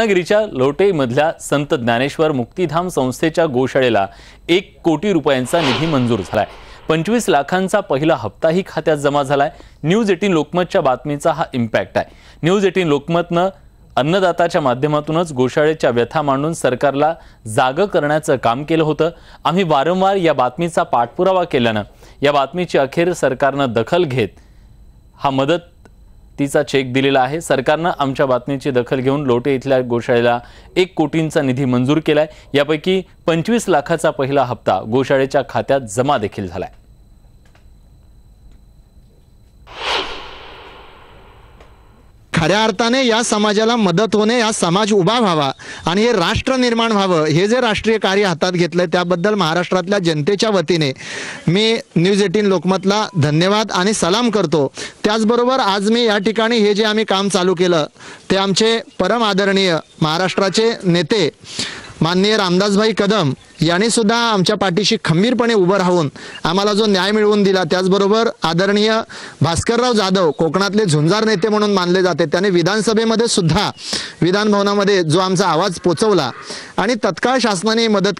रत्नागिरीच्या लोटेमधल्या संत ज्ञानेश्वर मुक्तिधाम संस्थेच्या गोशाळेला एक कोटी रुपयांचा निधी मंजूर झालाय. पंचवीस लाखांचा पहिला हप्ताही खात्यात जमा झालाय. न्यूज एटीन लोकमतच्या बातमीचा हा इम्पॅक्ट आहे. न्यूज एटीन लोकमतनं अन्नदाताच्या माध्यमातूनच गोशाळेच्या व्यथा मांडून सरकारला जागं करण्याचं काम केलं होतं. आम्ही वारंवार या बातमीचा पाठपुरावा केल्यानं या बातमीची अखेर सरकारनं दखल घेत हा मदत तिचा चेक दिलेला आहे. सरकारनं आमच्या बातमीची दखल घेऊन लोटे इथल्या गोशाळेला एक कोटींचा निधी मंजूर केलाय. यापैकी पंचवीस लाखाचा पहिला हप्ता गोशाळेच्या खात्यात जमा देखील झालाय. खऱ्या अर्थाने या समाजाला मदत होणे या समाज उभा व्हावा आणि हे राष्ट्र निर्माण व्हावं हे जे राष्ट्रीय कार्य हातात घेतलं त्याबद्दल महाराष्ट्रातल्या जनतेच्या वतीने मी न्यूज एटीन लोकमतला धन्यवाद आणि सलाम करतो. त्याचबरोबर आज मी या ठिकाणी हे जे आम्ही काम चालू केलं ते आमचे परम आदरणीय महाराष्ट्राचे नेते माननीय रामदासभाई कदम यांनी सुद्धा आमच्या पाठीशी खंबीरपणे उभं राहून आम्हाला जो न्याय मिळवून दिला त्याचबरोबर आदरणीय भास्करराव जाधव कोकणातले झुंजार नेते म्हणून मानले जाते त्याने विधानसभेमध्ये सुद्धा विधानभवनामध्ये जो आमचा आवाज पोचवला आणि तत्काळ शासनाने मदत